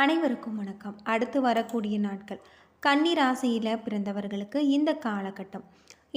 அனைவருக்கும் வணக்கம். அடுத்து வரக்கூடிய நாட்கள். கன்னி ராசியில் பிறந்தவர்களுக்கு இந்த காலகட்டம்.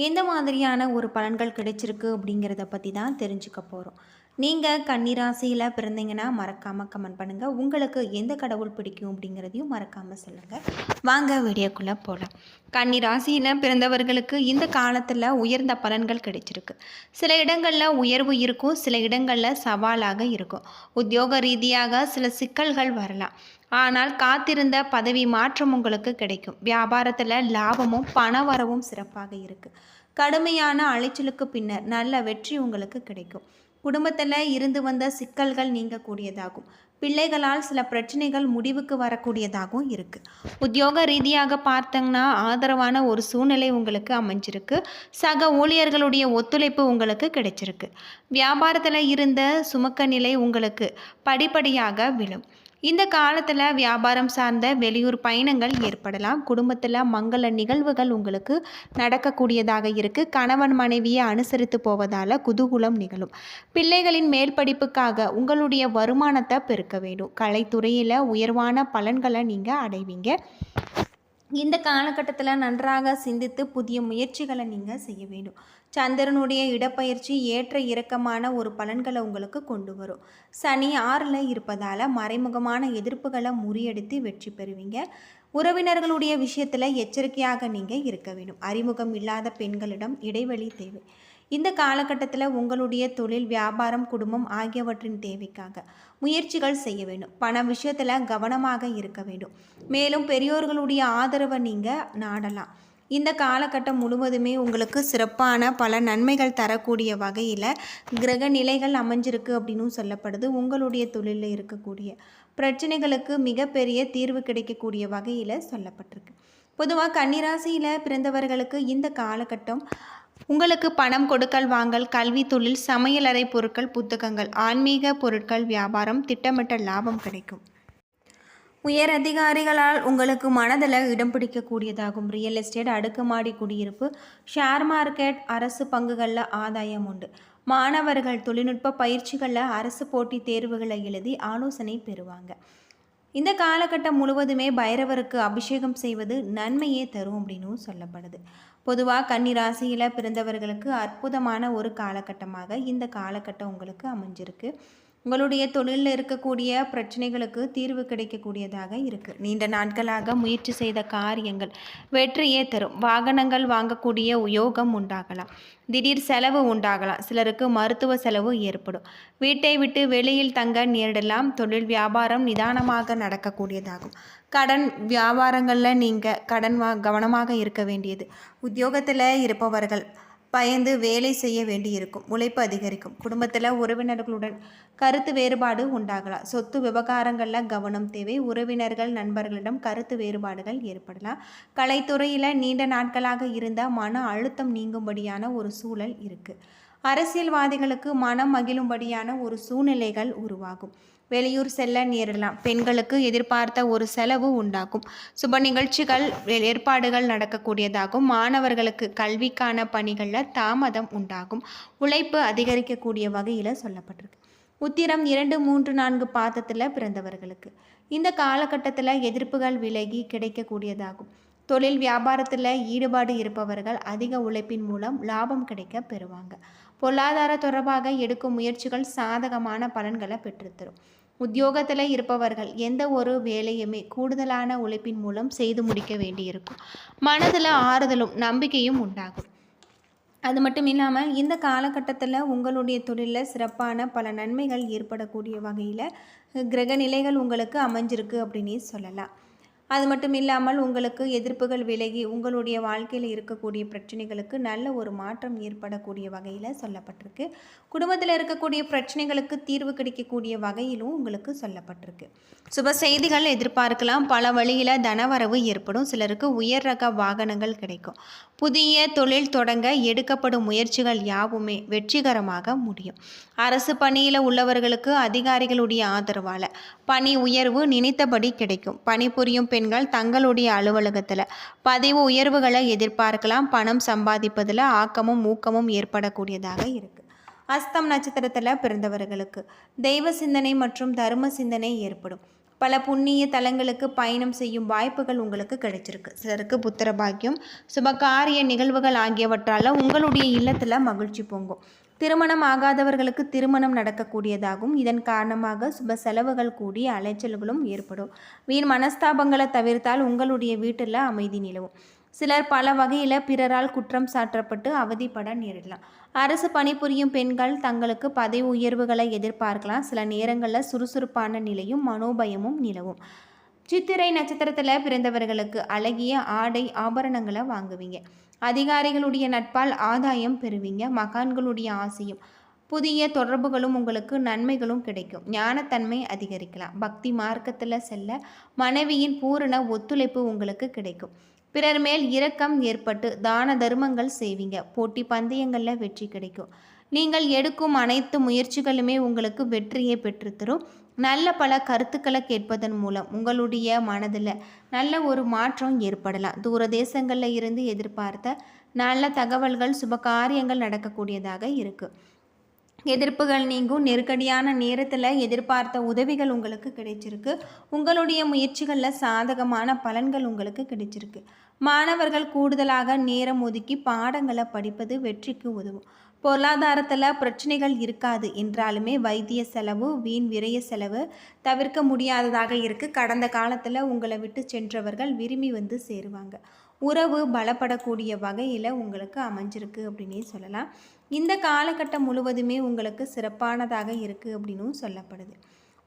எந்த மாதிரியான ஒரு பலன்கள் கிடைச்சிருக்கு அப்படிங்கிறத பற்றி தான் தெரிஞ்சுக்க போகிறோம் நீங்கள் கன்னி ராசியில் பிறந்தீங்கன்னா மறக்காமல் கமெண்ட் பண்ணுங்கள் உங்களுக்கு எந்த கடவுள் பிடிக்கும் அப்படிங்கிறதையும் மறக்காமல் சொல்லுங்கள் வாங்க வீடியோக்குள்ளே போகலாம் கன்னி ராசியில் பிறந்தவர்களுக்கு இந்த காலத்தில் உயர்ந்த பலன்கள் கிடைச்சிருக்கு. சில இடங்களில் உயர்வு இருக்கும் சில இடங்களில் சவாலாக இருக்கும். உத்தியோக ரீதியாக சில சிக்கல்கள் வரலாம். ஆனால் காத்திருந்த பதவி மாற்றம் உங்களுக்கு கிடைக்கும். வியாபாரத்தில் லாபமும் பண வரவும் சிறப்பாக இருக்குது கடுமையான அலைச்சலுக்கு பின்னர் நல்ல வெற்றி உங்களுக்கு கிடைக்கும். குடும்பத்தில் இருந்து வந்த சிக்கல்கள் நீங்கக்கூடியதாகும். பிள்ளைகளால் சில பிரச்சனைகள் முடிவுக்கு வரக்கூடியதாகவும் இருக்குது உத்தியோக ரீதியாக பார்த்தங்கன்னா ஆதரவான ஒரு சூழ்நிலை உங்களுக்கு அமைஞ்சிருக்கு. சக ஊழியர்களுடைய ஒத்துழைப்பு உங்களுக்கு கிடைச்சிருக்கு. வியாபாரத்தில் இருந்த சுமக்க நிலை உங்களுக்கு படிப்படியாக விழும். இந்த காலத்தில் வியாபாரம் சார்ந்த வெளியூர் பயணங்கள் ஏற்படலாம். குடும்பத்தில் மங்கள நிகழ்வுகள் உங்களுக்கு நடக்கக்கூடியதாக இருக்குது கணவன் மனைவியை அனுசரித்து போவதால் குதூகுலம் நிகழும். பிள்ளைகளின் மேல் படிப்புக்காக உங்களுடைய வருமானத்தை பெருக்க வேண்டும். கலைத்துறையில் உயர்வான பலன்களை நீங்கள் அடைவீங்க. இந்த காலகட்டத்தில் நன்றாக சிந்தித்து புதிய முயற்சிகளை நீங்கள் செய்ய வேண்டும். சந்திரனுடைய இடப்பயிற்சி ஏற்ற இறக்கமான ஒரு பலன்களை உங்களுக்கு கொண்டு வரும். சனி ஆறில் இருப்பதால் மறைமுகமான எதிர்ப்புகளை முறியடித்து வெற்றி பெறுவீங்க. உறவினர்களுடைய விஷயத்தில் எச்சரிக்கையாக நீங்கள் இருக்க வேண்டும். அறிமுகம் இல்லாத பெண்களிடம் இடைவெளி தேவை. இந்த காலகட்டத்தில் உங்களுடைய தொழில் வியாபாரம் குடும்பம் ஆகியவற்றின் தேவைக்காக முயற்சிகள் செய்ய வேண்டும். பண விஷயத்தில் கவனமாக இருக்க வேண்டும். மேலும் பெரியோர்களுடைய ஆதரவை நீங்கள் நாடலாம். இந்த காலகட்டம் முழுவதுமே உங்களுக்கு சிறப்பான பல நன்மைகள் தரக்கூடிய வகையில் கிரக நிலைகள் அமைஞ்சிருக்கு அப்படின்னு சொல்லப்படுது. உங்களுடைய தொழிலில் இருக்கக்கூடிய பிரச்சனைகளுக்கு மிகப்பெரிய தீர்வு கிடைக்கக்கூடிய வகையில் சொல்லப்பட்டிருக்கு. பொதுவாக கன்னிராசியில் பிறந்தவர்களுக்கு இந்த காலகட்டம் உங்களுக்கு பணம் கொடுக்கல் வாங்கல் கல்வி தொழில் சமையலறை பொருட்கள் புத்தகங்கள் ஆன்மீக பொருட்கள் வியாபாரம் திட்டமிட்ட லாபம் கிடைக்கும். உயர் அதிகாரிகளால் உங்களுக்கு மனதில் இடம் பிடிக்கக்கூடியதாகும். ரியல் எஸ்டேட் அடுக்குமாடி குடியிருப்பு ஷேர் மார்க்கெட் அரசு பங்குகளில் ஆதாயம் உண்டு. மாணவர்கள் தொழில்நுட்ப பயிற்சிகளில் அரசு போட்டித் தேர்வுகளை எழுதி ஆலோசனை பெறுவாங்க. இந்த காலகட்டம் முழுவதுமே பைரவருக்கு அபிஷேகம் செய்வது நன்மையே தரும் அப்படின்னும் சொல்லப்படுது. பொதுவாக கன்னி ராசியில் பிறந்தவர்களுக்கு அற்புதமான ஒரு காலகட்டமாக இந்த காலகட்டம் உங்களுக்கு அமைஞ்சிருக்கு. உங்களுடைய தொழிலில் இருக்கக்கூடிய பிரச்சனைகளுக்கு தீர்வு கிடைக்கக்கூடியதாக இருக்குது நீண்ட நாட்களாக முயற்சி செய்த காரியங்கள் வெற்றியே தரும். வாகனங்கள் வாங்கக்கூடிய யோகம் உண்டாகலாம். திடீர் செலவு உண்டாகலாம். சிலருக்கு மருத்துவ செலவு ஏற்படும். வீட்டை விட்டு வெளியில் தங்க நேரிடலாம். தொழில் வியாபாரம் நிதானமாக நடக்கக்கூடியதாகும். கடன் வியாபாரங்களில் நீங்கள் கடன் வா கவனமாக இருக்க வேண்டியது. உத்தியோகத்தில் இருப்பவர்கள் பயந்து வேலை செய்ய வேண்டியிருக்கும். உழைப்பு அதிகரிக்கும். குடும்பத்தில் உறவினர்களுடன் கருத்து வேறுபாடு உண்டாகலாம். சொத்து விவகாரங்களில் கவனம் தேவை. உறவினர்கள் நண்பர்களிடம் கருத்து வேறுபாடுகள் ஏற்படலாம். கலைத்துறையில் நீண்ட நாட்களாக இருந்த மன அழுத்தம் நீங்கும்படியான ஒரு சூழல் இருக்குது அரசியல்வாதிகளுக்கு மனம் மகிழும்படியான ஒரு சூழ்நிலைகள் உருவாகும். வெளியூர் செல்ல நேரலாம். பெண்களுக்கு எதிர்பார்த்த ஒரு செலவு உண்டாகும். சுப நிகழ்ச்சிகள் ஏற்பாடுகள் நடக்கக்கூடியதாகும். மாணவர்களுக்கு கல்விக்கான பணிகளில் தாமதம் உண்டாகும். உழைப்பு அதிகரிக்கக்கூடிய வகையில் சொல்லப்பட்டிருக்கு. உத்திரம் இரண்டு மூன்று நான்கு பாதத்தில் பிறந்தவர்களுக்கு. இந்த காலகட்டத்தில் எதிர்ப்புகள் விலகி கிடைக்கக்கூடியதாகும். தொழில் வியாபாரத்தில் ஈடுபாடு இருப்பவர்கள் அதிக உழைப்பின் மூலம் லாபம் கிடைக்க பெறுவாங்க. பொருளாதார தொடர்பாக எடுக்கும் முயற்சிகள் சாதகமான பலன்களை பெற்றுத்தரும் உத்தியோகத்தில் இருப்பவர்கள் எந்த ஒரு வேலையுமே கூடுதலான உழைப்பின் மூலம் செய்து முடிக்க வேண்டியிருக்கும். மனதில் ஆறுதலும் நம்பிக்கையும் உண்டாகும். அது மட்டும் இல்லாமல் இந்த காலகட்டத்தில் உங்களுடைய தொழிலில் சிறப்பான பல நன்மைகள் ஏற்படக்கூடிய வகையில் கிரக நிலைகள் உங்களுக்கு அமைஞ்சிருக்கு அப்படின்னே சொல்லலாம். அது மட்டும் இல்லாமல் உங்களுக்கு எதிர்ப்புகள் விலகி உங்களுடைய வாழ்க்கையில் இருக்கக்கூடிய பிரச்சனைகளுக்கு நல்ல ஒரு மாற்றம் ஏற்படக்கூடிய வகையில் சொல்லப்பட்டிருக்கு. குடும்பத்தில் இருக்கக்கூடிய பிரச்சனைகளுக்கு தீர்வு கிடைக்கக்கூடிய வகையிலும் உங்களுக்கு சொல்லப்பட்டிருக்கு. சுப செய்திகள் எதிர்பார்க்கலாம். பல வழியில் தனவரவு ஏற்படும். சிலருக்கு உயர் ரக வாகனங்கள் கிடைக்கும். புதிய தொழில் தொடங்க எடுக்கப்படும் முயற்சிகள் யாவுமே வெற்றிகரமாக முடியும். அரசு பணியில் உள்ளவர்களுக்கு அதிகாரிகளுடைய ஆதரவால் பணி உயர்வு நினைத்தபடி கிடைக்கும். பணிபுரியும் பெண்கள் தங்களுடைய அலுவலகத்தில் பதிவு உயர்வுகளை எதிர்பார்க்கலாம் பணம் சம்பாதிப்பதில் ஆக்கமும் ஊக்கமும் ஏற்படக்கூடியதாக இருக்குது அஸ்தம் நட்சத்திரத்தில் பிறந்தவர்களுக்கு தெய்வ சிந்தனை மற்றும் தர்ம சிந்தனை ஏற்படும். பல புண்ணிய தலங்களுக்கு பயணம் செய்யும் வாய்ப்புகள் உங்களுக்கு கிடைச்சிருக்கு. சிலருக்கு புத்திர பாக்கியம் சுபகாரிய நிகழ்வுகள் ஆகியவற்றால் உங்களுடைய இல்லத்தில் மகிழ்ச்சி பொங்கும். திருமணம் ஆகாதவர்களுக்கு திருமணம் நடக்கக்கூடியதாகும். இதன் காரணமாக சுப செலவுகள் கூடி அலைச்சல்களும் ஏற்படும். வீண் மனஸ்தாபங்களை தவிர்த்தால் உங்களுடைய வீட்டில் அமைதி நிலவும். சிலர் பல வகையில் பிறரால் குற்றம் சாற்றப்பட்டு அவதிப்பட நேரிடலாம். அரசு பணிபுரியும் பெண்கள் தங்களுக்கு பதவி உயர்வுகளை எதிர்பார்க்கலாம். சில நேரங்களில் சுறுசுறுப்பான நிலையும் மனோபயமும் நிலவும். சித்திரை நட்சத்திரத்தில் பிறந்தவர்களுக்கு அழகிய ஆடை ஆபரணங்களை வாங்குவீங்க. அதிகாரிகளுடைய நட்பால் ஆதாயம் பெறுவீங்க மகான்களுடைய ஆசையும். புதிய தொடர்புகளும் உங்களுக்கு நன்மைகளும் கிடைக்கும். ஞானத்தன்மை அதிகரிக்கலாம். பக்தி மார்க்கத்தில் செல்ல மனைவியின் பூரண ஒத்துழைப்பு உங்களுக்கு கிடைக்கும். பிறர் மேல் இரக்கம் ஏற்பட்டு தான தர்மங்கள் செய்வீங்க. போட்டி பந்தயங்களில் வெற்றி கிடைக்கும். நீங்கள் எடுக்கும் அனைத்து முயற்சிகளுமே உங்களுக்கு வெற்றியை பெற்றுத்தரும். நல்ல பல கருத்துக்களை கேட்பதன் மூலம் உங்களுடைய மனதில் நல்ல ஒரு மாற்றம் ஏற்படலாம். தூர தேசங்களில் இருந்து எதிர்பார்த்த நல்ல தகவல்கள் சுப காரியங்கள் நடக்கக்கூடியதாக இருக்குது எதிர்ப்புகள் நீங்கும். நெருக்கடியான நேரத்தில் எதிர்பார்த்த உதவிகள் உங்களுக்கு கிடைச்சிருக்கு. உங்களுடைய முயற்சிகளில் சாதகமான பலன்கள் உங்களுக்கு கிடைச்சிருக்கு. மாணவர்கள் கூடுதலாக நேரம் ஒதுக்கி பாடங்களை படிப்பது வெற்றிக்கு உதவும். பொருளாதாரத்தில் பிரச்சனைகள் இருக்காது. என்றாலுமே வைத்திய செலவு வீண் விரய செலவு தவிர்க்க முடியாததாக இருக்குது கடந்த காலத்தில் உங்களை விட்டு சென்றவர்கள் விரும்பி வந்து சேருவாங்க. உறவு பலப்படக்கூடிய வகையில் உங்களுக்கு அமைஞ்சிருக்கு அப்படின்னே சொல்லலாம். இந்த காலகட்டம் முழுவதுமே உங்களுக்கு சிறப்பானதாக இருக்குது அப்படின்னும் சொல்லப்படுது.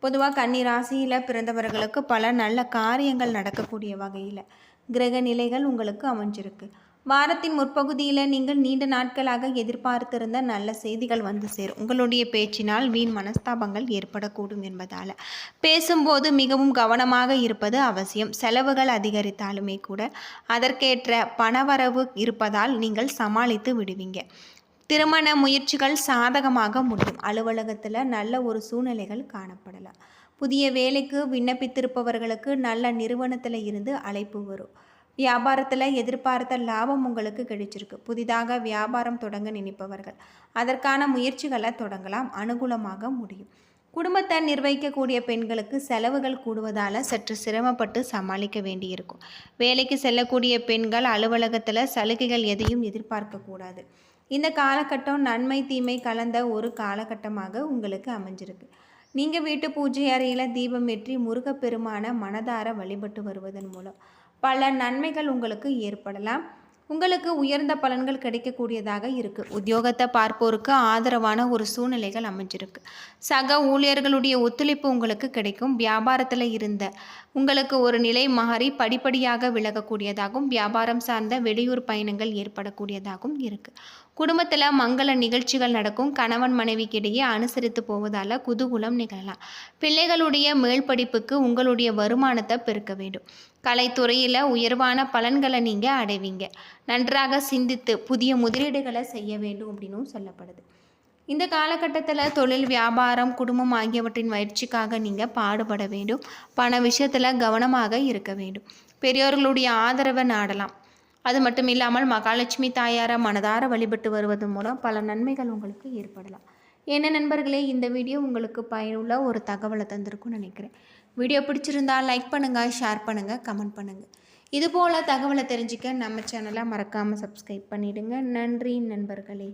பொதுவாக கன்னி ராசியில் பிறந்தவர்களுக்கு பல நல்ல காரியங்கள் நடக்கக்கூடிய வகையில் கிரக நிலைகள் உங்களுக்கு அமைஞ்சிருக்கு. வாரத்தின் முற்பகுதியில் நீங்கள் நீண்ட நாட்களாக எதிர்பார்த்திருந்த நல்ல செய்திகள் வந்து சேரும். உங்களுடைய பேச்சினால் வீண் மனஸ்தாபங்கள் ஏற்படக்கூடும் என்பதால். பேசும்போது மிகவும் கவனமாக இருப்பது அவசியம். செலவுகள் அதிகரித்தாலுமே கூட அதற்கேற்ற பணவரவு இருப்பதால் நீங்கள் சமாளித்து விடுவீங்க. திருமண முயற்சிகள் சாதகமாக முடியும். அலுவலகத்தில் நல்ல ஒரு சூழ்நிலைகள் காணப்படலாம். புதிய வேலைக்கு விண்ணப்பித்திருப்பவர்களுக்கு நல்ல நிறுவனத்தில் இருந்து அழைப்பு வரும். வியாபாரத்தில் எதிர்பார்த்த லாபம் உங்களுக்கு கிடைச்சிருக்கு. புதிதாக வியாபாரம் தொடங்க நினைப்பவர்கள். அதற்கான முயற்சிகளை தொடங்கலாம். அனுகூலமாக முடியும். குடும்பத்தை நிர்வகிக்கக்கூடிய பெண்களுக்கு செலவுகள் கூடுவதால் சற்று சிரமப்பட்டு சமாளிக்க வேண்டியிருக்கும். வேலைக்கு செல்லக்கூடிய பெண்கள் அலுவலகத்தில் சலுகைகள் எதையும் எதிர்பார்க்கக்கூடாது இந்த காலகட்டம் நன்மை தீமை கலந்த ஒரு காலகட்டமாக உங்களுக்கு அமைஞ்சிருக்கு. நீங்கள் வீட்டு பூஜை அறையில் தீபம் ஏற்றி முருகப்பெருமான மனதார வழிபட்டு வருவதன் மூலம் பல நன்மைகள் உங்களுக்கு ஏற்படலாம். உங்களுக்கு உயர்ந்த பலன்கள் கிடைக்கக்கூடியதாக இருக்குது உத்தியோகத்தை பார்ப்போருக்கு ஆதரவான ஒரு சூழ்நிலைகள் அமைஞ்சிருக்கு. சக ஊழியர்களுடைய ஒத்துழைப்பு உங்களுக்கு கிடைக்கும். வியாபாரத்தில் இருந்த உங்களுக்கு ஒரு நிலை மாறி படிப்படியாக விலகக்கூடியதாகவும் வியாபாரம் சார்ந்த வெளியூர் பயணங்கள் ஏற்படக்கூடியதாகவும் இருக்குது குடும்பத்தில் மங்கள நிகழ்ச்சிகள் நடக்கும். கணவன் மனைவிக்கிடையே அனுசரித்து போவதால் குதூகுலம் நிகழலாம். பிள்ளைகளுடைய மேல் படிப்புக்கு உங்களுடைய வருமானத்தை பெருக்க வேண்டும். கலைத்துறையில் உயர்வான பலன்களை நீங்கள் அடைவீங்க. நன்றாக சிந்தித்து புதிய முதலீடுகளை செய்ய வேண்டும் அப்படின்னும் சொல்லப்படுது. இந்த காலகட்டத்தில் தொழில் வியாபாரம் குடும்பம் ஆகியவற்றின் வளர்ச்சிக்காக நீங்கள் பாடுபட வேண்டும். பண விஷயத்தில் கவனமாக இருக்க வேண்டும். பெரியோர்களுடைய ஆதரவை நாடலாம். அது மட்டும் இல்லாமல் மகாலட்சுமி தாயாரை மனதார வழிபட்டு வருவதன் மூலம் பல நன்மைகள் உங்களுக்கு ஏற்படலாம். என்ன நண்பர்களே இந்த வீடியோ உங்களுக்கு பயனுள்ள ஒரு தகவலை தந்திருக்கும்னு நினைக்கிறேன். வீடியோ பிடிச்சிருந்தால் லைக் பண்ணுங்கள் ஷேர் பண்ணுங்கள் கமெண்ட் பண்ணுங்கள் இதுபோல் தகவலை தெரிஞ்சுக்க நம்ம சேனலை மறக்காமல் சப்ஸ்கிரைப் பண்ணிவிடுங்க நன்றி நண்பர்களே.